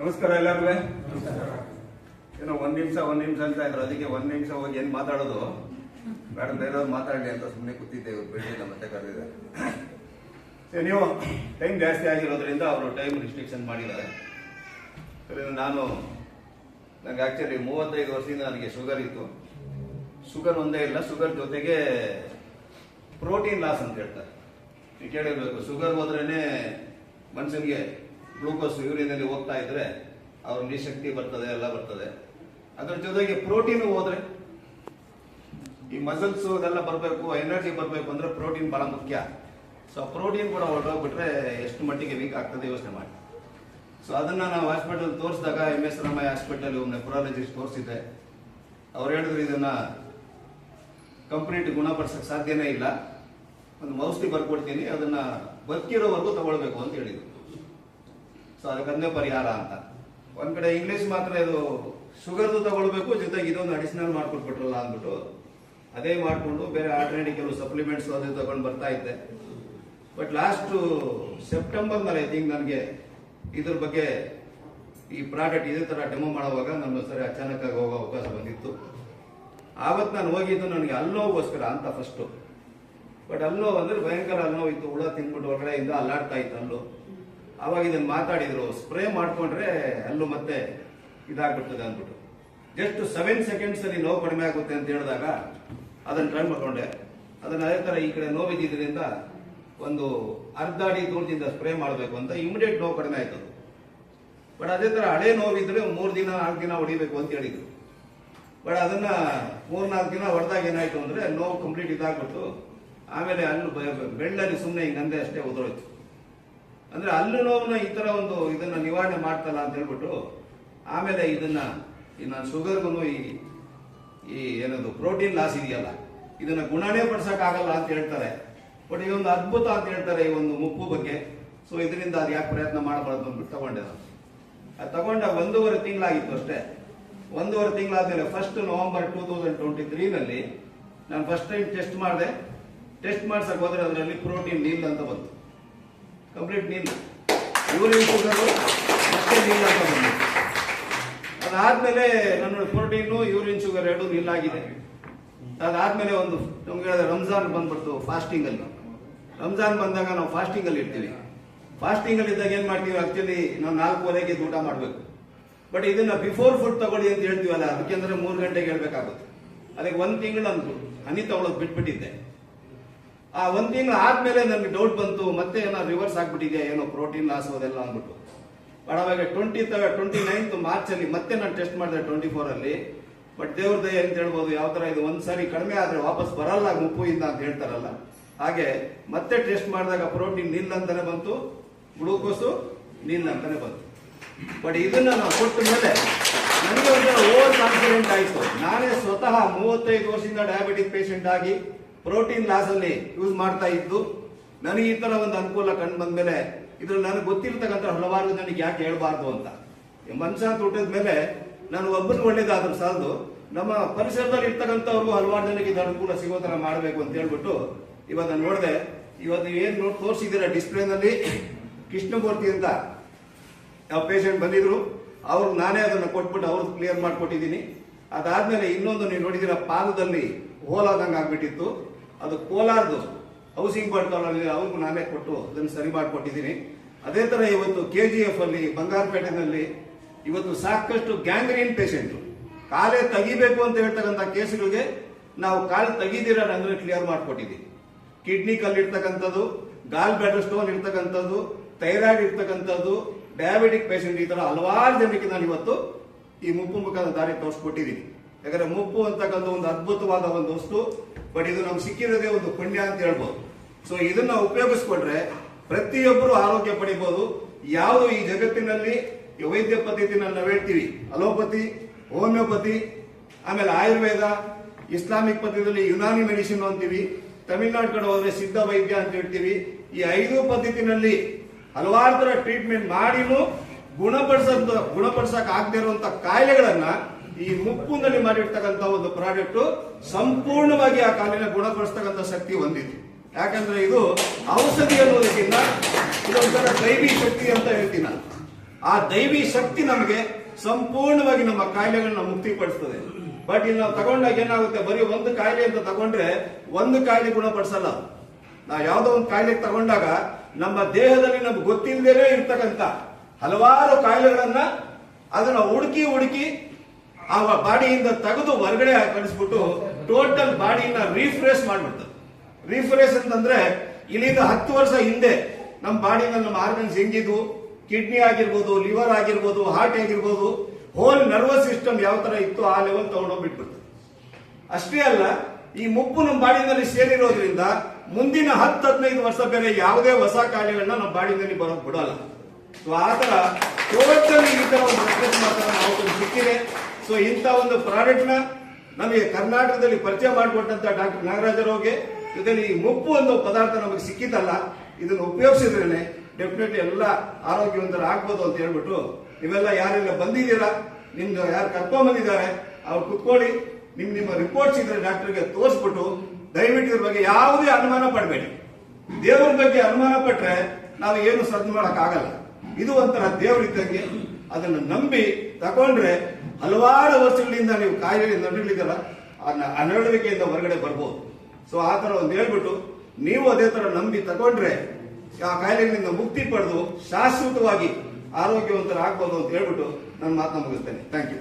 ನಮಸ್ಕಾರ ಎಲ್ಲರಿಗೂ ಏನೋ ಒಂದ್ ನಿಮಿಷ ಒಂದ್ ನಿಮಿಷ ಅಂತ ಇದ್ರು. ಅದಕ್ಕೆ ಒಂದ್ ನಿಮಿಷ ಹೋಗಿ ಏನ್ ಮಾತಾಡೋದು? ಮೇಡಮ್ ಬೇರೆಯವ್ರು ಮಾತಾಡಲಿ ಅಂತ ಸುಮ್ಮನೆ ಕೂತಿದ್ದೆ ಇವ್ರು. ಬಿಡಲಿಲ್ಲ ಮತ್ತೆ ಕರೆದಿದ್ದಾರೆ. ನೀವು ಟೈಮ್ ಜಾಸ್ತಿ ಆಗಿರೋದ್ರಿಂದ ಅವರು ಟೈಮ್ ರಿಸ್ಟ್ರಿಕ್ಷನ್ ಮಾಡಿದ್ದಾರೆ. ಸರಿ ನಾನು ನನಗೆ ಆಕ್ಚುಲಿ ಮೂವತ್ತೈದು ವರ್ಷದಿಂದ ನನಗೆ ಶುಗರ್ ಇತ್ತು. ಶುಗರ್ ಒಂದೇ ಇಲ್ಲ ಶುಗರ್ ಜೊತೆಗೆ ಪ್ರೋಟೀನ್ ಲಾಸ್ ಅಂತ ಹೇಳ್ತಾರೆ. ನೀವು ಕೇಳಿರ್ಬೇಕು ಶುಗರ್ ಹೋದ್ರೇನೆ ಮನುಷ್ಯನಿಗೆ ಗ್ಲೂಕೋಸ್ ಯೂರಿನಲ್ಲಿ ಹೋಗ್ತಾ ಇದ್ರೆ ಅವ್ರ ನಿಶಕ್ತಿ ಬರ್ತದೆ, ಎಲ್ಲ ಬರ್ತದೆ. ಅದ್ರ ಜೊತೆಗೆ ಪ್ರೋಟೀನ್ ಹೋದ್ರೆ ಈ ಮಸಲ್ಸ್ ಅದೆಲ್ಲ ಬರಬೇಕು, ಎನರ್ಜಿ ಬರಬೇಕು ಅಂದ್ರೆ ಪ್ರೋಟೀನ್ ಬಹಳ ಮುಖ್ಯ. ಸೊ ಪ್ರೋಟೀನ್ ಕೂಡ ಹೊರಟೋಗ್ಬಿಟ್ರೆ ಎಷ್ಟು ಮಟ್ಟಿಗೆ ವೀಕ್ ಆಗ್ತದೆ ಯೋಚನೆ ಮಾಡಿ. ಸೊ ಅದನ್ನ ನಾವು ಹಾಸ್ಪಿಟಲ್ ತೋರಿಸಿದಾಗ M S Ramaiah hospital nephrologist ತೋರಿಸಿದ್ದೆ. ಅವ್ರು ಹೇಳಿದ್ರು ಇದನ್ನ ಕಂಪ್ಲೀಟ್ ಗುಣಪಡಿಸಕ್ ಸಾಧ್ಯನೇ ಇಲ್ಲ. ಒಂದು ಔಷಧಿ ಬರ್ಕೊಡ್ತೀನಿ, ಅದನ್ನ ಬದುಕಿರೋವರೆಗೂ ತಗೊಳ್ಬೇಕು ಅಂತ ಹೇಳಿದ್ರು. ಸೊ ಅದಕ್ಕಂದೇ ಪರಿಹಾರ ಅಂತ. ಒಂದ್ ಕಡೆ ಇಂಗ್ಲಿಷ್ ಮಾತ್ರ ಇದು ಶುಗರ್ದು ತಗೊಳ್ಬೇಕು, ಜೊತೆಗೆ ಇದೊಂದು ಅಡಿಷನಲ್ ಮಾಡ್ಕೊಟ್ಬಿಟ್ರಲ್ಲ ಅಂದ್ಬಿಟ್ಟು ಅದೇ ಮಾಡಿಕೊಂಡು ಬೇರೆ ಆಲ್ಟರ್ನೇಟಿವ್ ಕೆಲವು ಸಪ್ಲಿಮೆಂಟ್ಸ್ ಅದು ತಗೊಂಡು ಬರ್ತಾ ಇದ್ದೆ. ಬಟ್ ಲಾಸ್ಟ್ ಸೆಪ್ಟೆಂಬರ್ನಲ್ಲಿ ಐ ಥಿಂಕ್ ನನಗೆ ಇದ್ರ ಬಗ್ಗೆ ಈ ಪ್ರಾಡಕ್ಟ್ ಇದೇ ತರ ಡೆಮೋ ಮಾಡುವಾಗ ನಮ್ಮ ಸರಿ ಅಚಾನಕ್ ಆಗಿ ಹೋಗೋ ಅವಕಾಶ ಬಂದಿತ್ತು. ಆವತ್ತು ನಾನು ಹೋಗಿದ್ದು ನನಗೆ ಅಲ್ಲೋಗೋಸ್ಕರ ಅಂತ ಫಸ್ಟು ಬಟ್ ಅಲ್ಲೋ ಅಂದ್ರೆ ಭಯಂಕರ ಅಲ್ಲೋ ಇತ್ತು. ಹುಳ ತಿನ್ಬಿಟ್ಟು ಇಂದ ಅಲ್ಲಾಡ್ತಾ ಇತ್ತು ಅಲ್ಲೂ ಅವಾಗ ಇದನ್ನು ಮಾತಾಡಿದ್ರು, ಸ್ಪ್ರೇ ಮಾಡಿಕೊಂಡ್ರೆ ಅಲ್ಲೂ ಮತ್ತೆ ಇದಾಗ್ಬಿಡ್ತದೆ ಅಂದ್ಬಿಟ್ಟು. ಜಸ್ಟ್ ಸೆವೆನ್ ಸೆಕೆಂಡ್ಸ್ ಅಲ್ಲಿ ನೋವು ಕಡಿಮೆ ಆಗುತ್ತೆ ಅಂತ ಹೇಳಿದಾಗ ಅದನ್ನ ಟ್ರೈ ಮಾಡಿಕೊಂಡೆ. ಅದನ್ನ ಅದೇ ತರ ಈ ಕಡೆ ನೋವಿದ್ದಿದ್ರಿಂದ ಒಂದು ಅರ್ಧ ಅಡಿ ದೂರದಿಂದ ಸ್ಪ್ರೇ ಮಾಡಬೇಕು ಅಂತ ಇಮಿಡಿಯೇಟ್ ನೋವು ಕಡಿಮೆ ಆಯ್ತು ಬಟ್ ಅದೇ ತರ ಹಳೆ ನೋವಿದ್ರೆ ಮೂರು ದಿನ, ನಾಲ್ಕು ದಿನ ಹೊಡಿಬೇಕು ಅಂತ ಹೇಳಿದ್ರು. ಬಟ್ ಅದನ್ನ ಮೂರು, ನಾಲ್ಕು ದಿನ ಹೊಡೆದಾಗ ಏನಾಯ್ತು ಅಂದ್ರೆ ನೋವು ಕಂಪ್ಲೀಟ್ ಇದಾಗ್ಬಿಟ್ಟು ಆಮೇಲೆ ಅಲ್ಲಿ ಬೆಳ್ಳಲ್ಲಿ ಸುಮ್ಮನೆ ಹಿಂಗಂದೆ ಅಷ್ಟೇ ಉದುರೋಯ್ತು. ಅಂದ್ರೆ ಅಲ್ಲು ನೋವನ್ನ ಈ ತರ ಒಂದು ಇದನ್ನ ನಿವಾರಣೆ ಮಾಡ್ತಲ್ಲ ಅಂತ ಹೇಳ್ಬಿಟ್ಟು ಆಮೇಲೆ ಇದನ್ನ ನಾನು ಶುಗರ್ಗೂ ಈ ಈ ಏನದು ಪ್ರೋಟೀನ್ ಲಾಸ್ ಇದೆಯಲ್ಲ, ಇದನ್ನ ಗುಣನೇ ಪಡಿಸಕ್ ಆಗಲ್ಲ ಅಂತ ಹೇಳ್ತಾರೆ. ಬಟ್ ಇದೊಂದು ಅದ್ಭುತ ಅಂತ ಹೇಳ್ತಾರೆ ಈ ಒಂದು ಮುಪ್ಪು ಬಗ್ಗೆ. ಸೊ ಇದರಿಂದ ಅದು ಯಾಕೆ ಪ್ರಯತ್ನ ಮಾಡಬಾರ್ದು ಅಂದ್ಬಿಟ್ಟು ತಗೊಂಡೆ ನಾನು. ಅದು ತಗೊಂಡ ಒಂದೂವರೆ ತಿಂಗಳಾಗಿತ್ತು ಅಷ್ಟೇ. ಒಂದೂವರೆ ತಿಂಗಳಾದ್ಮೇಲೆ first November two thousand twenty ತ್ರೀನಲ್ಲಿ ನಾನು ಫಸ್ಟ್ ಟೈಮ್ ಟೆಸ್ಟ್ ಮಾಡಿದೆ. ಟೆಸ್ಟ್ ಮಾಡ್ಸಕ್ ಹೋದ್ರೆ ಅದರಲ್ಲಿ ಪ್ರೋಟೀನ್ ನೀಲ್ ಅಂತ ಬಂತು. ಕಂಪ್ಲೀಟ್ ನೀಲ್ ಯೂರಿನ್ ಶುಗರ್ ಮತ್ತೆ ನೀಲ್ ಅಂತ ಅದಾದಮೇಲೆ ನನ್ನ ಪ್ರೋಟೀನು ಯೂರಿನ್ ಶುಗರ್ ಎರಡು ನೀಲ್ ಆಗಿದೆ ಅದಾದ್ಮೇಲೆ ಒಂದು, ನಮ್ಗೆ ಹೇಳಿದ್ರೆ ರಂಜಾನ್ ಬಂದ್ಬಿಡ್ತು ಫಾಸ್ಟಿಂಗ್ ಅಲ್ಲಿ. ರಂಜಾನ್ ಬಂದಾಗ ನಾವು ಫಾಸ್ಟಿಂಗ್ ಅಲ್ಲಿ ಇರ್ತೀವಿ. ಫಾಸ್ಟಿಂಗ್ ಅಲ್ಲಿ ಇದ್ದಾಗ ಏನು ಮಾಡ್ತೀವಿ ಆಕ್ಚುಲಿ ನಾವು ನಾಲ್ಕೂವರೆಗೆ ಊಟ ಮಾಡಬೇಕು. ಬಟ್ ಇದನ್ನ ಬಿಫೋರ್ ಫುಡ್ ತಗೊಳ್ಳಿ ಅಂತ ಹೇಳ್ತೀವಲ್ಲ, ಅದಕ್ಕೆ ಅಂದ್ರೆ ಮೂರು ಗಂಟೆಗೆ ಹೇಳ್ಬೇಕಾಗುತ್ತೆ. ಅದಕ್ಕೆ ಒಂದು ತಿಂಗಳು ನಾನು ಹನಿ ತಗೊಳ್ಳೋದು ಬಿಟ್ಬಿಟ್ಟಿದ್ದೆ. ಆ ಒಂದ್ ತಿಂಗಳು ಆದ್ಮೇಲೆ ನನಗೆ ಡೌಟ್ ಬಂತು, ಮತ್ತೆ ಏನೋ ರಿವರ್ಸ್ ಆಗ್ಬಿಟ್ಟಿದೆಯಾ, ಏನೋ ಪ್ರೋಟೀನ್ ಲಾಸ್ ಅದೆಲ್ಲ ಅಂದ್ಬಿಟ್ಟು. ಬಡವಾಗ ಟ್ವೆಂಟಿ ಟ್ವೆಂಟಿ ನೈನ್ತ್ ಮಾರ್ಚ್ ಅಲ್ಲಿ ಮತ್ತೆ ನಾನು ಟೆಸ್ಟ್ ಮಾಡಿದೆ ಟ್ವೆಂಟಿ ಫೋರ್ ಅಲ್ಲಿ. ಬಟ್ ದೇವ್ರ ದಯ ಅಂತ ಹೇಳ್ಬೋದು, ಯಾವ ತರ ಇದು ಒಂದ್ ಸಾರಿ ಕಡಿಮೆ ಆದ್ರೆ ವಾಪಸ್ ಬರಲ್ಲ ಮುಪ್ಪುಯಿಂದ ಅಂತ ಹೇಳ್ತಾರಲ್ಲ. ಹಾಗೆ ಮತ್ತೆ ಟೆಸ್ಟ್ ಮಾಡಿದಾಗ ಪ್ರೋಟೀನ್ ನಿಲ್ ಅಂತಾನೆ ಬಂತು ಗ್ಲೂಕೋಸು ನಿಲ್ ಅಂತಾನೆ ಬಂತು. ಬಟ್ ಇದನ್ನ ನಾವು ಕೊಟ್ಟ ಮೇಲೆ ನನಗೆ ಒಂಥರ ಓವರ್ ಕಾನ್ಫಿಡೆಂಟ್ ಆಯಿತು. ನಾನೇ ಸ್ವತಃ ಮೂವತ್ತೈದು ವರ್ಷದಿಂದ ಡಯಾಬಿಟಿಕ್ ಪೇಷಂಟ್ ಆಗಿ ಪ್ರೋಟೀನ್ ಲಾಸ್ ಅಲ್ಲಿ ಯೂಸ್ ಮಾಡ್ತಾ ಇದ್ದು, ನನಗೆ ಈ ತರ ಒಂದು ಅನುಕೂಲ ಕಂಡು ಬಂದ್ಮೇಲೆ ಇದ್ರಲ್ಲಿ ನನಗೆ ಗೊತ್ತಿರ್ತಕ್ಕಂಥ ಹಲವಾರು ಜನಕ್ಕೆ ಯಾಕೆ ಹೇಳಬಾರ್ದು ಅಂತ. ಮನುಷ್ಯ ಅಂತ ಹುಟ್ಟಿದ ಮೇಲೆ ನಾನು ಒಬ್ಬನ ಒಳ್ಳೇದಾದ್ರೂ ಸಾಲದು, ನಮ್ಮ ಪರಿಸರದಲ್ಲಿ ಇರ್ತಕ್ಕಂಥವ್ರಿಗೂ ಹಲವಾರು ಜನಕ್ಕೆ ಇದು ಅನುಕೂಲ ಸಿಗೋ ತರ ಮಾಡಬೇಕು ಅಂತ ಹೇಳ್ಬಿಟ್ಟು ಇವತ್ತು ನೋಡಿದೆ, ಇವತ್ತು ಏನ್ ನೋಡಿ ತೋರಿಸಿದ್ದೀರ ಡಿಸ್ಪ್ಲೇನಲ್ಲಿ ಕೃಷ್ಣಮೂರ್ತಿ ಅಂತ ಯಾವ ಪೇಷಂಟ್ ಬಂದಿದ್ರು. ಅವ್ರಿಗೆ ನಾನೇ ಅದನ್ನ ಕೊಟ್ಬಿಟ್ಟು ಅವ್ರಿಗೆ ಕ್ಲಿಯರ್ ಮಾಡಿಕೊಟ್ಟಿದ್ದೀನಿ. ಅದಾದ್ಮೇಲೆ ಇನ್ನೊಂದು ನೀವು ನೋಡಿದಿರ ಪಾದದಲ್ಲಿ ಹೋಲಾದಂಗೆ ಆಗ್ಬಿಟ್ಟಿತ್ತು. ಅದು ಕೋಲಾರದು ಹೌಸಿಂಗ್ ಬೋರ್ಡ್ ಕಾಲೋನಿ ಅವ್ರಿಗೂ ನಾನೇ ಕೊಟ್ಟು ಅದನ್ನು ಸರಿ ಮಾಡಿಕೊಟ್ಟಿದ್ದೀನಿ ಅದೇ ತರ ಇವತ್ತು ಕೆ ಜಿ ಎಫ್ ಅಲ್ಲಿ, ಬಂಗಾರಪೇಟೆನಲ್ಲಿ ಇವತ್ತು ಸಾಕಷ್ಟು ಗ್ಯಾಂಗ್ರೀನ್ ಪೇಷಂಟ್ ಕಾಲೇ ತೆಗಿಬೇಕು ಅಂತ ಹೇಳ್ತಕ್ಕಂಥ ಕೇಸ್ಗಳಿಗೆ ನಾವು ಕಾಲು ತೆಗೀದಿರ ಅಂದ್ರೆ ಕ್ಲಿಯರ್ ಮಾಡಿಕೊಟ್ಟಿದ್ದೀವಿ ಕಿಡ್ನಿ ಕಲ್ಲಿರ್ತಕ್ಕಂಥದ್ದು ಗಾಲ್ ಬ್ಯಾಡರ್ ಸ್ಟೋನ್ ಇರ್ತಕ್ಕಂಥದ್ದು ಥೈರಾಯ್ಡ್ ಇರ್ತಕ್ಕಂಥದ್ದು ಡಯಾಬಿಟಿಕ್ ಪೇಷಂಟ್ ಈ ತರ ಹಲವಾರು ಜನಕ್ಕೆ ನಾನು ಇವತ್ತು ಈ ಮುಪ್ಪು ಮುಖದ ದಾರಿ ತೋರಿಸ್ಕೊಟ್ಟಿದ್ದೀನಿ ಯಾಕಂದ್ರೆ ಮುಪ್ಪು ಅಂತಕ್ಕಂಥ ಒಂದು ಅದ್ಭುತವಾದ ಒಂದು ವಸ್ತು. ಬಟ್ ಇದು ನಮ್ಗೆ ಸಿಕ್ಕಿರೋದೇ ಒಂದು ಪುಣ್ಯ ಅಂತ ಹೇಳ್ಬೋದು. ಸೊ ಇದನ್ನ ಉಪಯೋಗಿಸ್ಕೊಂಡ್ರೆ ಪ್ರತಿಯೊಬ್ಬರು ಆರೋಗ್ಯ ಪಡಿಬಹುದು ಯಾವುದು ಈ ಜಗತ್ತಿನಲ್ಲಿ ವೈದ್ಯ ಪದ್ಧತಿ ನಾವು ಹೇಳ್ತೀವಿ, ಅಲೋಪತಿ, ಹೋಮಿಯೋಪತಿ, ಆಮೇಲೆ ಆಯುರ್ವೇದ, ಇಸ್ಲಾಮಿಕ್ ಪದ್ಧತಿಯಲ್ಲಿ ಯುನಾನಿ ಮೆಡಿಸಿನ್ ಅಂತೀವಿ, ತಮಿಳ್ನಾಡು ಕಡೆ ಹೋದ್ರೆ ಸಿದ್ಧ ವೈದ್ಯ ಅಂತ ಹೇಳ್ತೀವಿ. ಈ ಐದು ಪದ್ಧತಿನಲ್ಲಿ ಹಲವಾರು ತರ ಟ್ರೀಟ್ಮೆಂಟ್ ಮಾಡಿನೂ ಗುಣಪಡಿಸ ಗುಣಪಡಿಸಕ್ ಆಗದೆ ಇರುವಂತ ಕಾಯಿಲೆಗಳನ್ನ ಈ ಮುಪ್ಪುನಲ್ಲಿ ಮಾಡಿರ್ತಕ್ಕಂಥ ಒಂದು ಪ್ರಾಡಕ್ಟ್ ಸಂಪೂರ್ಣವಾಗಿ ಆ ಕಾಲಿನ ಗುಣಪಡಿಸ್ತಕ್ಕಂಥ ಶಕ್ತಿ ಹೊಂದಿದೆ. ಯಾಕಂದ್ರೆ ಇದು ಔಷಧಿ ಅನ್ನೋದಕ್ಕಿಂತ ಇದೊಂಥರ ದೈವಿ ಶಕ್ತಿ ಅಂತ ಹೇಳ್ತೀನಿ ನಾನು. ಆ ದೈವಿ ಶಕ್ತಿ ನಮಗೆ ಸಂಪೂರ್ಣವಾಗಿ ನಮ್ಮ ಕಾಯಿಲೆಗಳನ್ನ ಮುಕ್ತಿಪಡಿಸ್ತದೆ. ಬಟ್ ಇಲ್ಲಿ ನಾವು ತಗೊಂಡಾಗ ಏನಾಗುತ್ತೆ? ಬರೀ ಒಂದು ಕಾಯಿಲೆ ಅಂತ ತಗೊಂಡ್ರೆ ಒಂದು ಕಾಯಿಲೆ ಗುಣಪಡಿಸಲ್ಲ. ನಾವು ಯಾವುದೋ ಒಂದು ಕಾಯಿಲೆ ತಗೊಂಡಾಗ ನಮ್ಮ ದೇಹದಲ್ಲಿ ನಮ್ಗೆ ಗೊತ್ತಿಲ್ಲದೇ ಇರ್ತಕ್ಕಂಥ ಹಲವಾರು ಕಾಯಿಲೆಗಳನ್ನ ಅದನ್ನ ಹುಡುಕಿ ಹುಡುಕಿ ಆ ಬಾಡಿಯಿಂದ ತೆಗೆದು ಹೊರಗಡೆ ಕಳಿಸ್ಬಿಟ್ಟು ಟೋಟಲ್ ಬಾಡಿನ ರೀಫ್ರೆಶ್ ಮಾಡ್ಬಿಡ್ತದೆ ರೀಫ್ರೆಶ್ ಅಂತಂದ್ರೆ ಇಲ್ಲಿಂದ ಹತ್ತು ವರ್ಷ ಹಿಂದೆ ನಮ್ಮ ಬಾಡಿನಲ್ಲಿ ನಮ್ಮ ಆರ್ಗನ್ಸ್ ಹೆಂಗಿದ್ವು? ಕಿಡ್ನಿ ಆಗಿರ್ಬೋದು ಲಿವರ್ ಆಗಿರ್ಬೋದು ಹಾರ್ಟ್ ಆಗಿರ್ಬೋದು ಹೋಲ್ ನರ್ವಸ್ ಸಿಸ್ಟಮ್ ಯಾವ ತರ ಇತ್ತು ಆ ಲೆವೆಲ್ ತಗೊಂಡೋಗ್ಬಿಟ್ಬಿಡ್ತದೆ ಅಷ್ಟೇ ಅಲ್ಲ, ಈ ಮುಪ್ಪು ನಮ್ಮ ಬಾಡಿನಲ್ಲಿ ಸೇರಿರೋದ್ರಿಂದ ಮುಂದಿನ ಹತ್ತು, ಹದಿನೈದು ವರ್ಷ ಬೇರೆ ಯಾವುದೇ ಹೊಸ ಕಾಯಿಲೆಗಳನ್ನ ನಮ್ಮ ಬಾಡಿನಲ್ಲಿ ಬರೋಕ್ ಬಿಡಲ್ಲ. ಸೊ ಆ ತರ ಟೋಟಲ್ ಈ ತರ ಒಂದು ನಾವು ಸಿಕ್ಕಿದೆ. ಸೊ ಇಂಥ ಒಂದು ಪ್ರಾಡಕ್ಟ್ನ ನಮಗೆ ಕರ್ನಾಟಕದಲ್ಲಿ ಪರಿಚಯ ಮಾಡಿಕೊಟ್ಟಂತ ಡಾಕ್ಟರ್ ನಾಗರಾಜರವ್ರಿಗೆ ಇದರಲ್ಲಿ ಈ ಮುಪ್ಪು ಒಂದು ಪದಾರ್ಥ ನಮಗೆ ಸಿಕ್ಕಿತಲ್ಲ ಇದನ್ನು ಉಪಯೋಗಿಸಿದ್ರೇನೆ ಡೆಫಿನೆಟ್ಲಿ ಎಲ್ಲ ಆರೋಗ್ಯವಂತರ ಆಗ್ಬೋದು ಅಂತ ಹೇಳ್ಬಿಟ್ಟು ನೀವೆಲ್ಲ ಯಾರೆಲ್ಲ ಬಂದಿದ್ದೀರಾ, ನಿಮ್ದು ಯಾರು ಕರ್ಕೊಂಡ್ ಬಂದಿದ್ದಾರೆ, ಅವ್ರು ಕುತ್ಕೊಳ್ಳಿ, ನಿಮ್ ನಿಮ್ಮ ರಿಪೋರ್ಟ್ಸ್ ಇದ್ರೆ ಡಾಕ್ಟರ್ಗೆ ತೋರಿಸ್ಬಿಟ್ಟು ದಯವಿಟ್ಟು ಇದ್ರ ಬಗ್ಗೆ ಯಾವುದೇ ಅನುಮಾನ ಪಡಬೇಡಿ. ದೇವರ ಬಗ್ಗೆ ಅನುಮಾನ ಪಟ್ರೆ ನಾವು ಏನು ಸದ್ ಮಾಡಕ್ ಆಗಲ್ಲ ಇದು ಒಂಥರ ದೇವ್ರ ಅದನ್ನ ನಂಬಿ ತಗೊಂಡ್ರೆ ಹಲವಾರು ವರ್ಷಗಳಿಂದ ನೀವು ಕಾಯಿಲೆ ನಡಲಿದ್ದಲ್ಲ ಅದನ್ನ ಅನಳುವಿಕೆಯಿಂದ ಹೊರಗಡೆ ಬರ್ಬೋದು. ಸೊ ಆ ತರ ಒಂದು ಹೇಳ್ಬಿಟ್ಟು ನೀವು ಅದೇ ತರ ನಂಬಿ ತಗೊಂಡ್ರೆ ಆ ಕಾಯಿಲೆಗಳಿಂದ ಮುಕ್ತಿ ಪಡೆದು ಶಾಶ್ವತವಾಗಿ ಆರೋಗ್ಯವಂತರ ಆಗ್ಬೋದು ಅಂತ ಹೇಳ್ಬಿಟ್ಟು ನನ್ನ ಮಾತನ್ನ ಮುಗಿಸ್ತೇನೆ. Thank you